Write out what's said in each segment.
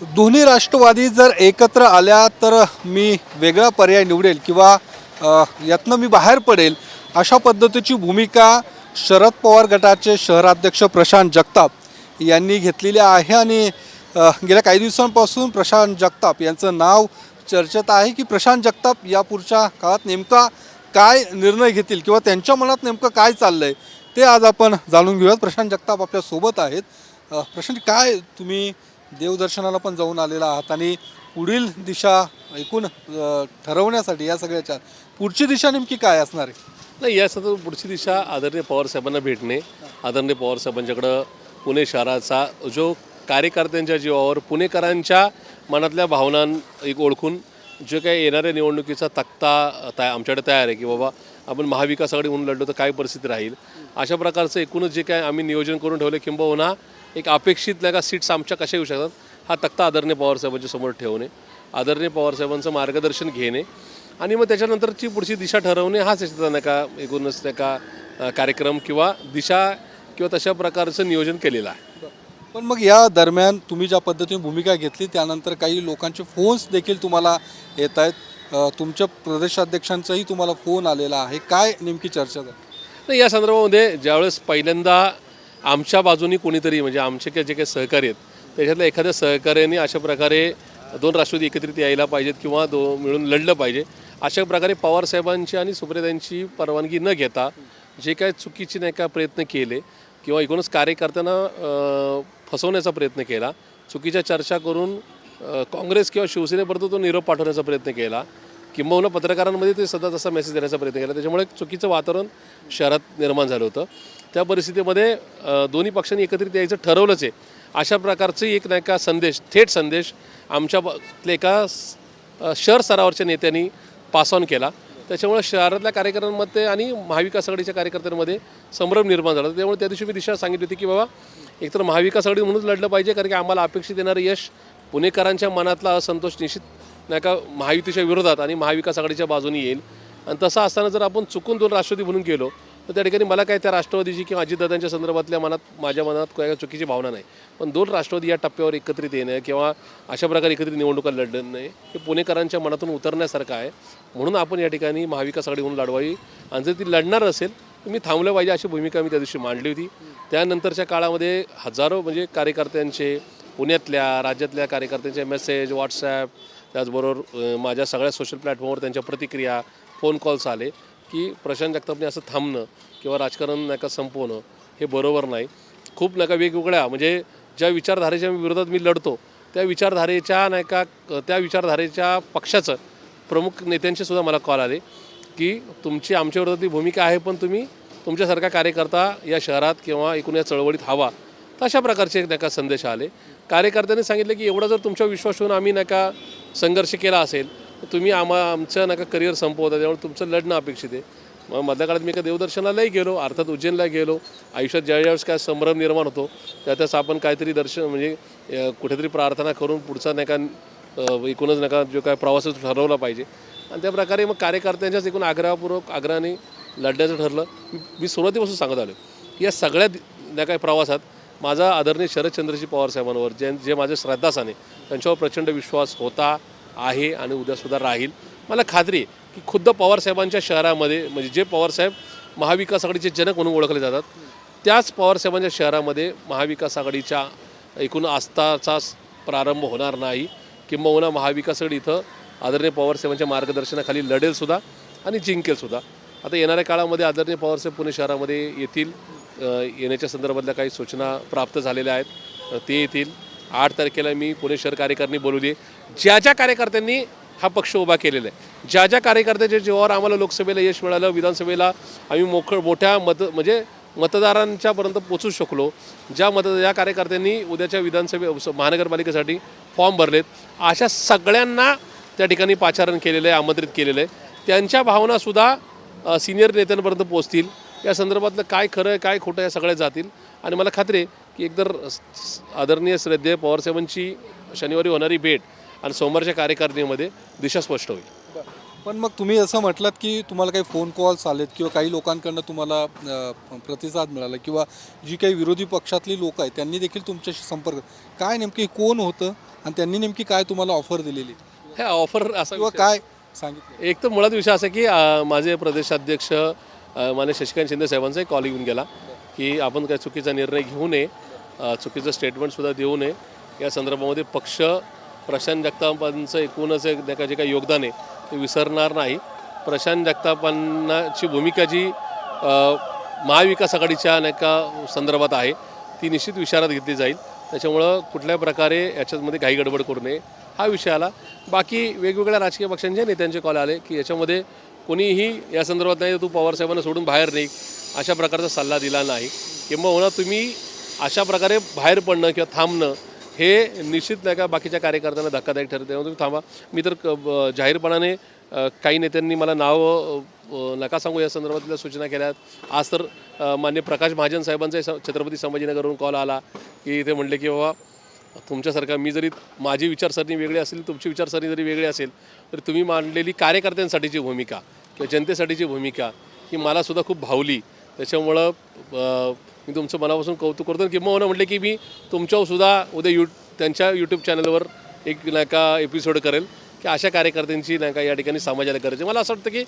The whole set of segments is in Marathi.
दोन्ही राष्ट्रवादी जर एकत्र आल्या तर मी वेगळा पर्याय निवडेल किंवा यातनं मी बाहेर पडेल अशा पद्धतीची भूमिका शरद पवार गटाचे शहराध्यक्ष प्रशांत जगताप यांनी घेतलेली आहे आणि गेल्या काही दिवसांपासून प्रशांत जगताप यांचं नाव चर्चेत आहे की प्रशांत जगताप यापुढच्या काळात नेमका काय निर्णय घेतील किंवा त्यांच्या मनात नेमकं काय चाललं आहे ते आज आपण जाणून घेऊयात. प्रशांत जगताप आपल्यासोबत आहेत. प्रशांत काय तुम्ही देवदर्शनाला पण जाऊन आलेला आहात आणि पुढील दिशा एकूण ठरवण्यासाठी या सगळ्याच्या पुढची दिशा नेमकी काय असणार आहे? नाही या सतत पुढची दिशा आदरणीय पवारसाहेबांना भेटणे. आदरणीय पवारसाहेबांच्याकडं पुणे शहराचा जो कार्यकर्त्यांच्या जीवावर पुणेकरांच्या मनातल्या भावना एक ओळखून जे काही येणाऱ्या निवडणुकीचा तक्ता तया आमच्याकडे तयार आहे की बाबा आपण महाविकास आघाडी म्हणून लढलो तर काय परिस्थिती राहील? अशा प्रकारचं एकूणच जे काय आम्ही नियोजन करून ठेवलं किंबहुना एक अपेक्षित नाही का सीट्स आमच्या कशा येऊ शकतात? हा तक्ता आदरणीय पवारसाहेबांच्या समोर ठेवणे आदरणीय पवारसाहेबांचं मार्गदर्शन घेणे आणि मग त्याच्यानंतरची पुढची दिशा ठरवणे हाच याच्यातला नाही का एकूणच नाही का कार्यक्रम किंवा दिशा किंवा तशा प्रकारचं नियोजन केलेलं आहे. पण मग या दरम्यान तुम्ही ज्या पद्धतीने भूमिका घेतली त्यानंतर काही लोकांचे फोन्स देखील तुम्हाला येत आहेत. तुमच्या प्रदेशाध्यक्षांचाही तुम्हाला फोन आलेला आहे. काय नेमकी चर्चा झाली? नाही या संदर्भामध्ये ज्यावेळेस पहिल्यांदा आमच्या बाजूनी कोणीतरी म्हणजे आमचे काही जे काही सहकारी आहेत त्याच्यातल्या एखाद्या सहकार्याने अशा प्रकारे दोन राष्ट्रवादी एकत्रित यायला पाहिजेत किंवा दो मिळून लढलं पाहिजे अशा प्रकारे पवारसाहेबांची आणि सुप्रियांची परवानगी न घेता जे काय चुकीचे नाही का प्रयत्न केले किंवा एकूणच कार्यकर्त्यांना फसवण्याचा प्रयत्न केला चुकीच्या चर्चा करून काँग्रेस किंवा शिवसेनेपर्यंत तो निरोप पाठवण्याचा प्रयत्न केला किंबहुना पत्रकारांमध्ये ते सतत असा मेसेज देण्याचा प्रयत्न केला. त्याच्यामुळे चुकीचं वातावरण शहरात निर्माण झालं होतं. त्या परिस्थितीमध्ये दोन्ही पक्षांनी एकत्रित यायचं ठरवलंच आहे. अशा प्रकारचं एक नाही का संदेश थेट संदेश आमच्या एका शहर स्तरावरच्या नेत्यांनी पास ऑन केला. त्याच्यामुळे शहरातल्या कार्यकर्त्यांमध्ये आणि महाविकास आघाडीच्या कार्यकर्त्यांमध्ये संभ्रम निर्माण झाला. त्यामुळे त्या दिवशी मी दिशा सांगितली होती की बाबा एकतर महाविकास आघाडी म्हणूनच लढलं पाहिजे कारण की आम्हाला अपेक्षित येणारं यश पुणेकरांच्या मनातला असंतोष निश्चित नाही का महायुतीच्या विरोधात आणि महाविकास आघाडीच्या बाजूने येईल. आणि तसं असताना जर आपण चुकून दोन राष्ट्रवादी म्हणून गेलो तर त्या ठिकाणी मला काय त्या राष्ट्रवादीची किंवा अजितदादांच्या संदर्भातल्या मनात माझ्या मनात काय चुकीची भावना नाही. पण दोन राष्ट्रवादी या टप्प्यावर एकत्रित येणं किंवा अशा प्रकारे एकत्रित निवडणुका लढणं नाही हे पुणेकरांच्या मनातून उतरण्यासारखं आहे. म्हणून आपण या ठिकाणी महाविकास आघाडी म्हणून लढवावी. आणि जर ती लढणार असेल तर मी थांबलं पाहिजे अशी भूमिका मी त्या दिवशी मांडली होती. त्यानंतरच्या काळामध्ये हजारो म्हणजे कार्यकर्त्यांचे पुण्यातल्या राज्यातल्या कार्यकर्त्यांचे मेसेज व्हॉट्सॲप त्याचबरोबर माझ्या सगळ्या सोशल प्लॅटफॉर्मवर त्यांच्या प्रतिक्रिया फोन कॉल्स आले. की प्रशांत जगतापने असं थांबणं किंवा राजकारण नाही का संपवणं हे बरोबर नाही. खूप नाही का वेगवेगळ्या म्हणजे ज्या विचारधारेच्या विरोधात मी लढतो त्या विचारधारेच्या नाही का त्या विचारधारेच्या पक्षाचं प्रमुख नेत्यांचे सुद्धा मला कॉल आले की तुमची आमच्या विरोधातली भूमिका आहे पण तुम्ही तुमच्यासारखा कार्यकर्ता या शहरात किंवा एकूण या चळवळीत हवा. तर अशा प्रकारचे नाही का संदेश आले. कार्यकर्त्यांनी सांगितलं की एवढा जर तुमच्या विश्वास होऊन आम्ही नाही का संघर्ष केला असेल तुम्ही आम्हा आमचं नका करिअर संपवता त्यामुळे तुमचं लढणं अपेक्षित आहे. मग मधल्या काळात मी एका देवदर्शनालाही गेलो अर्थात उज्जैनला गेलो. आयुष्यात ज्या ज्यावेळेस काय संभ्रम निर्माण होतो त्या त्यास आपण काहीतरी दर्शन म्हणजे कुठेतरी प्रार्थना करून पुढचा नाही का एकूणच नका जो काय प्रवास ठरवला पाहिजे. आणि त्या प्रकारे मग कार्यकर्त्यांच्याच एकूण आग्रहपूर्वक आग्रहाने लढण्याचं ठरलं. मी- सुरुवातीपासून सांगत आलो या सगळ्या दि- काय काही प्रवासात माझा आदरणीय शरदचंद्रजी पवार साहेबांवर जे जे माझे श्रद्धास्थान त्यांच्यावर प्रचंड विश्वास होता. आहे आणि उद्यासुद्धा राहील. मला खात्री आहे की खुद्द पवारसाहेबांच्या शहरामध्ये म्हणजे जे पवारसाहेब महाविकास आघाडीचे जनक म्हणून ओळखले जातात त्याच पवारसाहेबांच्या शहरामध्ये महाविकास आघाडीच्या एकूण आस्थाचा प्रारंभ होणार नाही किंबहुना महाविकास आघाडी इथं आदरणीय पवारसाहेबांच्या मार्गदर्शनाखाली लढेलसुद्धा आणि जिंकेलसुद्धा आता येणाऱ्या काळामध्ये आदरणीय पवारसाहेब पुणे शहरामध्ये येतील. येण्याच्या संदर्भातल्या काही सूचना प्राप्त झालेल्या आहेत. ते येतील. आठ तारखेला मी पुणे शहर कार्यकारिणी बोलवली आहे ज्या ज्या कार्यकर्त्यांनी हा पक्ष उभा केलेला आहे. ज्या ज्या कार्यकर्त्याच्या जीवावर आम्हाला लोकसभेला यश मिळालं विधानसभेला आम्ही मोख मोठ्या मत म्हणजे मतदारांच्यापर्यंत पोचू शकलो ज्या मत ज्या कार्यकर्त्यांनी उद्याच्या विधानसभे महानगरपालिकेसाठी फॉर्म भरलेत. अशा सगळ्यांना त्या ठिकाणी पाचारण केलेलं आहे आमंत्रित केलेलं आहे. त्यांच्या भावनासुद्धा सिनियर नेत्यांपर्यंत पोचतील या संदर्भातलं काय खरं आहे काय खोटं या सगळ्या जातील. आणि मला खात्री आहे की एकतर आदरणीय श्रद्धेय पवारसाहेबांची शनिवारी होणारी भेट आणि सोमवारच्या कार्यकारिणीमध्ये दिशा स्पष्ट होईल. पण मग तुम्ही असं म्हटलात की तुम्हाला काही फोन कॉल्स आलेत किंवा काही लोकांकडनं तुम्हाला अ, प्रतिसाद मिळाला किंवा जी काही विरोधी पक्षातली लोक आहेत त्यांनी देखील तुमच्याशी संपर्क काय नेमकी कोण होतं आणि त्यांनी नेमकी काय तुम्हाला ऑफर दिलेली? हे ऑफर असा किंवा विषय- काय सांगितलं? एक तर मुळात विषय असा की अ, माझे प्रदेशाध्यक्ष अ, मान्य शशिकांत शिंदे साहेबांचा एक कॉल येऊन गेला की आपण काय चुकीचा निर्णय घेऊ नये अ, चुकीचं स्टेटमेंटसुद्धा देऊ नये. या संदर्भामध्ये पक्ष प्रशांत जगतापांचं एकूणच एक नाही जे काही योगदान आहे ते विसरणार नाही. प्रशांत जगतापांनाची भूमिका जी महाविकास आघाडीच्या नाही संदर्भात आहे ती निश्चित विचारात घेतली जाईल. त्याच्यामुळं कुठल्या प्रकारे याच्यामध्ये घाई गडबड करू नये हा विषय आला. बाकी वेगवेगळ्या राजकीय पक्षांच्या नेत्यांचे कॉल आले की याच्यामध्ये कोणीही या संदर्भात नाही तू पवारसाहेबांना सोडून बाहेर नाही अशा प्रकारचा सल्ला दिला नाही. किंवा तुम्ही अशा प्रकारे बाहेर पडणं किंवा थांबणं हे निश्चित नाही का बाकीच्या कार्यकर्त्यांना धक्कादायक ठरते. त्यामुळे तुम्ही थांबा. मी तर जाहीरपणाने काही नेत्यांनी मला नाव नका सांगू या संदर्भातल्या सूचना केल्यात. आज तर मान्य प्रकाश महाजन साहेबांचा छत्रपती संभाजीनगरवरून कॉल आला की इथे म्हणले की बाबा तुमच्यासारखा मी जरी माझी विचारसरणी वेगळी असेल तुमची विचारसरणी जरी वेगळी असेल तरी तुम्ही मांडलेली कार्यकर्त्यांसाठीची भूमिका किंवा जनतेसाठीची भूमिका ही मला सुद्धा खूप भावली. त्याच्यामुळं मी तुमचं मनापासून कौतुक करतो. आणि किंबहुना म्हटलं की मी तुमच्यावर सुद्धा उद्या यू त्यांच्या यूट्यूब चॅनलवर एक नाही का एपिसोड करेल की अशा कार्यकर्त्यांची नाही का या ठिकाणी समाजाला करायची मला असं वाटतं की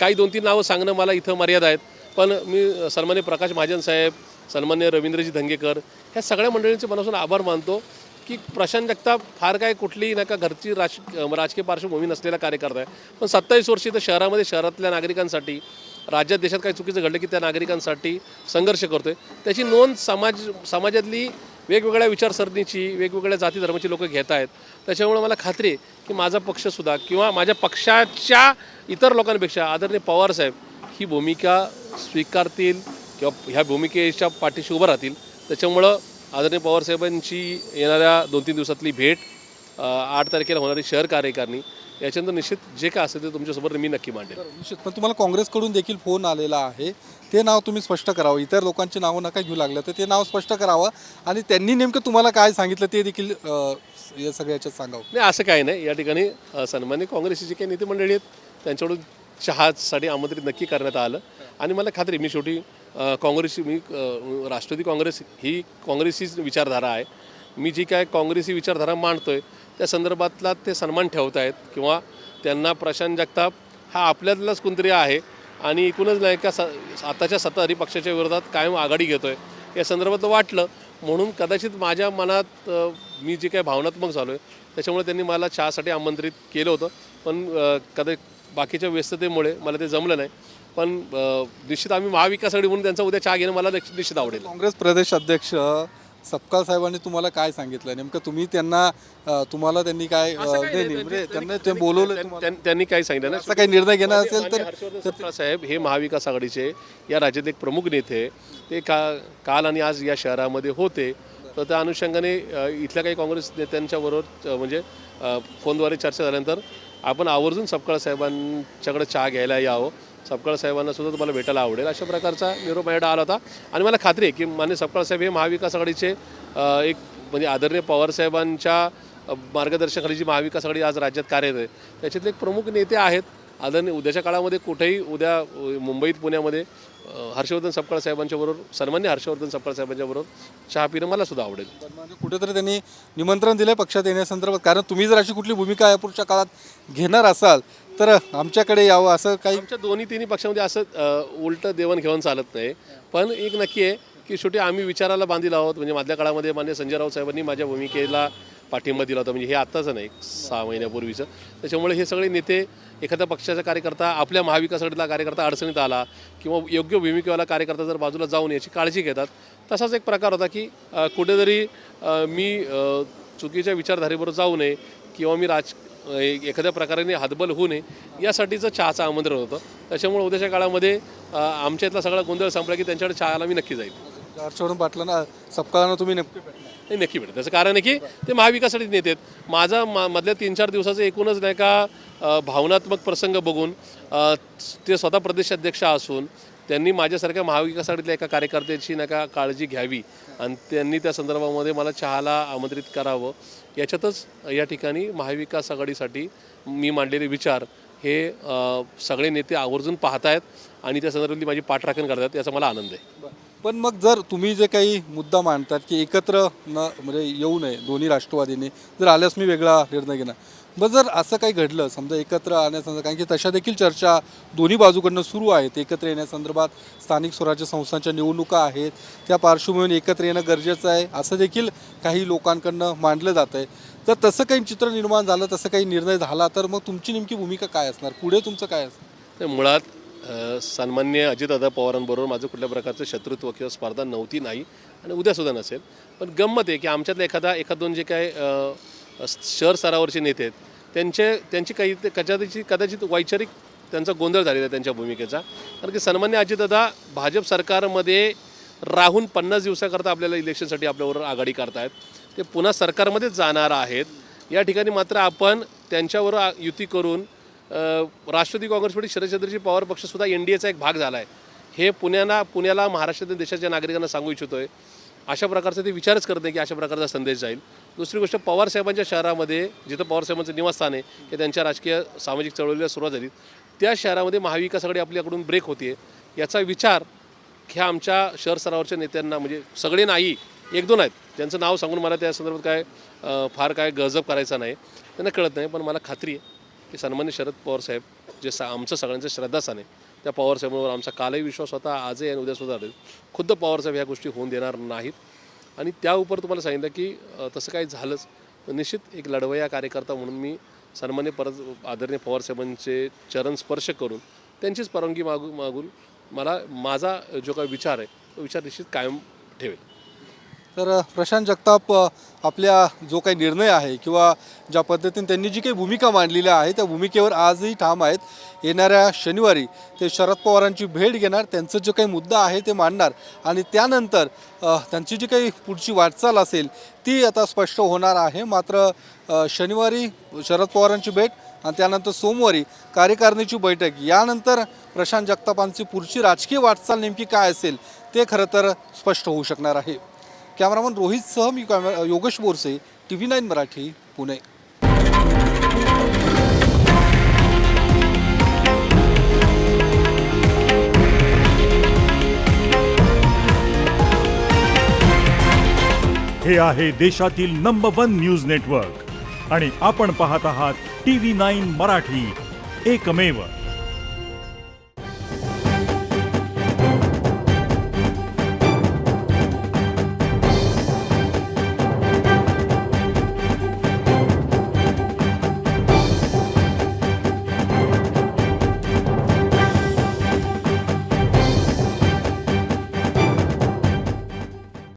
काही दोन तीन नावं सांगणं मला इथं मर्यादा आहेत. पण मी सन्मान्य प्रकाश महाजन साहेब सन्मान्य रवींद्रजी धंगेकर ह्या सगळ्या मंडळींचे मनापासून आभार मानतो की प्रशांत जगताप फार काय कुठलीही नका घरची राज राजकीय पार्श्वभूमी नसलेला कार्यकर्ता आहे. पण सत्तावीस वर्षी तर शहरामध्ये शहरातल्या नागरिकांसाठी राज्यात देशात काही चुकीचं घडलं की त्या नागरिकांसाठी संघर्ष करतोय. त्याची नोंद समाज समाजातली वेगवेगळ्या विचारसरणीची वेगवेगळ्या जाती धर्माची लोक घेत आहेत. त्याच्यामुळे मला खात्री आहे की माझा पक्षसुद्धा किंवा माझ्या पक्षाच्या इतर लोकांपेक्षा आदरणीय पवारसाहेब ही भूमिका स्वीकारतील किंवा ह्या भूमिकेच्या पाठीशी उभं राहतील. त्याच्यामुळं आदरणीय पवारसाहेबांची येणाऱ्या दोन तीन दिवसातली भेट आठ तारखेला होणारी शहर कार्यकारिणी याच्यानंतर निश्चित जे काय असेल ते तुमच्यासोबत मी नक्की मांडेल निश्चित. पण तुम्हाला काँग्रेसकडून देखील फोन आलेला आहे. ते नाव तुम्ही स्पष्ट करावं. इतर लोकांची नावं नका घेऊ लागलं तर ते नाव स्पष्ट करावं. आणि त्यांनी नेमकं तुम्हाला काय सांगितलं ते देखील अ, या सगळ्याच्यात सांगावं. नाही असं काही नाही. या ठिकाणी अ, सन्मान्य काँग्रेसची जी काही नेते मंडळी आहेत त्यांच्याकडून चहासाठी आमंत्रित नक्की करण्यात आलं. आणि मला खात्री आहे, मी शेवटी अ, काँग्रेसची मी अ, राष्ट्रवादी काँग्रेस ही काँग्रेसचीच विचारधारा आहे. मी जी काय काँग्रेसी विचारधारा मांडतोय त्या संदर्भातला ते सन्मान ठेवत आहेत किंवा त्यांना प्रशांत जगताप हा आपल्यातलाच कोणतरी आहे आणि एकूणच नाही का स आताच्या सत्ताधारी पक्षाच्या विरोधात कायम आघाडी घेतो आहे या संदर्भात वाटलं म्हणून कदाचित माझ्या मनात मी जे काही भावनात्मक झालो आहे त्याच्यामुळे त्यांनी मला चहासाठी आमंत्रित केलं होतं. पण कदा बाकीच्या व्यस्ततेमुळे मला ते जमलं नाही. पण निश्चित आम्ही महाविकास आघाडी म्हणून त्यांचा उद्या चहा घेणं मला निश्चित आवडेल. काँग्रेस प्रदेश अध्यक्ष सपकाळ साहेबांनी तुम्हाला काय सांगितलं? नेमकं तुम्ही त्यांना तुम्हाला त्यांनी काय नाही, नाही, म्हणजे त्यांना ते बोलवलं त्यां- त्यां- त्यांनी काय सांगितलं ना असं काही निर्णय घेणार असेल माननीय तर हर्षवर्धन सपकाळ साहेब हे महाविकास आघाडीचे या राज्यातले एक प्रमुख नेते. ते का काल आणि आज या शहरामध्ये होते. तर त्या अनुषंगाने अ, इथल्या काही काँग्रेस नेत्यांच्या बरोबर अ, म्हणजे अ, फोनद्वारे चर्चा झाल्यानंतर आपण आवर्जून सपकाळ साहेबांच्याकडे चहा घ्यायला यावं. सपकाळ साहेबांना सुद्धा तुम्हाला भेटायला आवडेल. अशा प्रकारचा निरोप माझ्याकडे आला होता. आणि मला खात्री आहे की मान्य सपकाळ साहेब हे महाविकास आघाडीचे एक म्हणजे आदरणीय पवार साहेबांच्या मार्गदर्शनाखाली जी महाविकास आघाडी आज राज्यात कार्यरत आहे त्याच्यातले एक प्रमुख नेते आहेत. आदरणीय उद्याच्या काळामध्ये कुठेही उद्या मुंबईत पुण्यामध्ये हर्षवर्धन सपकाळ साहेबांच्या बरोबर सन्मान्य हर्षवर्धन सपकाळ साहेबांच्या बरोबर चहा पिणं मला सुद्धा आवडेल. कुठेतरी त्यांनी निमंत्रण दिलं पक्षात येण्यासंदर्भात. कारण तुम्ही जर अशी कुठली भूमिका यापुढच्या काळात घेणार असाल तर आमच्याकडे यावं असं काही आमच्या दोन्ही तिन्ही पक्षामध्ये असं उलटं देवाणघेवाण चालत नाही. पण एक नक्की आहे की शेवटी आम्ही विचाराला बांधील आहोत म्हणजे मधल्या काळामध्ये मान्य संजय राऊत साहेबांनी माझ्या भूमिकेला पाठिंबा दिला होता. म्हणजे हे आत्ताचं नाही सहा महिन्यापूर्वीचं. त्याच्यामुळे हे सगळे नेते एखाद्या पक्षाचा कार्यकर्ता आपल्या महाविकासासाठीला कार्यकर्ता अडचणीत आला किंवा योग्य भूमिकेवाला कार्यकर्ता जर बाजूला जाऊन याची काळजी घेतात तसाच एक प्रकार होता की कुठेतरी मी चुकीच्या विचारधारेबरोबर जाऊ नये किंवा मी राज एखाद्या प्रकाराने हातबल होऊ नये यासाठीचं चहाचं आमंत्रण होतं. त्याच्यामुळे उद्याच्या काळामध्ये आमच्या इथला सगळा गोंधळ संपला की त्यांच्याकडे चहाला मी नक्की जाईल. हर्षवर्धन पाटलांना सपकाळांना तुम्ही नक्की नक्की भेटेल. त्याचं कारण आहे की ते महाविकासाठी नेते आहेत माझा मा मधल्या तीन चार दिवसाचं एकूणच नाही का भावनात्मक प्रसंग बघून ते स्वतः प्रदेशाध्यक्ष असून त्यांनी माझ्यासारख्या महाविकास आघाडीतल्या एका कार्यकर्त्याची नका का काळजी घ्यावी. आणि त्यांनी त्या संदर्भामध्ये मला चहाला आमंत्रित करावं. याच्यातच या ठिकाणी महाविकास आघाडीसाठी मी मांडलेले विचार हे सगळे नेते आवर्जून पाहतायत आणि त्या संदर्भातली माझी पाठराखण करतात याचा मला आनंद आहे. पण मग जर तुम्ही जे काही मुद्दा मांडतात की एकत्र न म्हणजे येऊ नये दोन्ही राष्ट्रवादीने जर आल्यास मी वेगळा निर्णय घेणार. मग जर असं काही घडलं समजा एकत्र आणण्यासंदर्भात कारण की तशा देखील चर्चा दोन्ही बाजूकडनं सुरू आहेत. एकत्र येण्यासंदर्भात स्थानिक स्वराज्य संस्थांच्या निवडणुका आहेत. त्या पार्श्वभूमीवर एकत्र येणं गरजेचं आहे असं देखील काही लोकांकडनं मांडलं जात आहे. तर तसं काही चित्र निर्माण झालं तसं काही निर्णय झाला तर मग तुमची नेमकी भूमिका काय असणार? पुढे तुमचं काय असणार? मुळात सन्मान्य अजितदादा पवारांबरोबर माझं कुठल्या प्रकारचं शत्रुत्व किंवा स्पर्धा नव्हती नाही आणि उद्यासुद्धा नसेल. पण गंमत आहे की आमच्यातला एखादा एखाद दोन जे काय शहर स्तरावरचे नेते आहेत. त्यांचे त्यांची काही ते कदाचित कदाचित वैचारिक त्यांचा गोंधळ झालेला आहे त्यांच्या भूमिकेचा. कारण की सन्मान्य अजितदादा भाजप सरकारमध्ये राहून पन्नास दिवसाकरता आपल्याला इलेक्शनसाठी आपल्याबरोबर आघाडी करतायत. ते पुन्हा सरकारमध्येच जाणार आहेत. या ठिकाणी मात्र आपण त्यांच्यावर युती करून अ, राष्ट्रवादी काँग्रेसमध्ये शरदचंद्रजी पवार पक्षसुद्धा एन डी एचा एक भाग झाला आहे हे पुण्याला पुण्याला महाराष्ट्रातील देशाच्या नागरिकांना सांगू इच्छितो आहे अशा प्रकारचा ते विचारच करत नाही की अशा प्रकारचा संदेश जाईल. दुसरी गोष्ट पवारसाहेबांच्या शहरामध्ये जिथं पवारसाहेबांचं निवासस्थान आहे की त्यांच्या राजकीय सामाजिक चळवळीला सुरुवात झाली. त्या शहरामध्ये महाविकासाकडे आपल्याकडून ब्रेक होते याचा विचार ह्या आमच्या शहर स्तरावरच्या नेत्यांना म्हणजे सगळे नाही एक दोन आहेत. ज्यांचं नाव सांगून मला त्या संदर्भात काय फार काय गजब करायचा नाही. त्यांना कळत नाही पण मला खात्री आहे की सन्मान्य शरद पवार साहेब जे सा आमचं सगळ्यांचं श्रद्धास्थान आहे त्या पवारसाहेबांवर आमचा कालही विश्वास होता आजही आणि उद्यासुद्धा राहील खुद्द पवारसाहेब ह्या गोष्टी होऊन देणार नाहीत. आणि त्या उपर तुम्हाला सांगितलं की तसं काही झालंच. निश्चित एक लढवया कार्यकर्ता म्हणून मी सन्मान्य परत आदरणीय पवारसाहेबांचे चरण स्पर्श करून त्यांचीच परवानगी मागू मागून मला माझा जो काही विचार आहे तो विचार निश्चित कायम ठेवेल. तर प्रशांत जगताप आपल्या जो काही निर्णय आहे किंवा ज्या पद्धतीने त्यांनी जी काही भूमिका मांडलेली आहे त्या भूमिकेवर आजही ठाम आहेत. येणाऱ्या शनिवारी ते शरद पवारांची भेट घेणार त्यांचं जो काही मुद्दा आहे ते मांडणार आणि त्यानंतर त्यांची जी काही पुढची वाटचाल असेल ती आता स्पष्ट होणार आहे. मात्र शनिवारी शरद पवारांची भेट आणि त्यानंतर सोमवारी कार्यकारिणीची बैठक यानंतर प्रशांत जगतापांची पुढची राजकीय वाटचाल नेमकी काय असेल ते खरं तर स्पष्ट होऊ शकणार आहे. कॅमेरामन रोहितसह मी camera Yogesh Borse T V nine Marathi Pune. हे आहे देशातील नंबर वन न्यूज नेटवर्क आणि आपण पाहत आहात टी व्ही नाईन मराठी. एकमेव.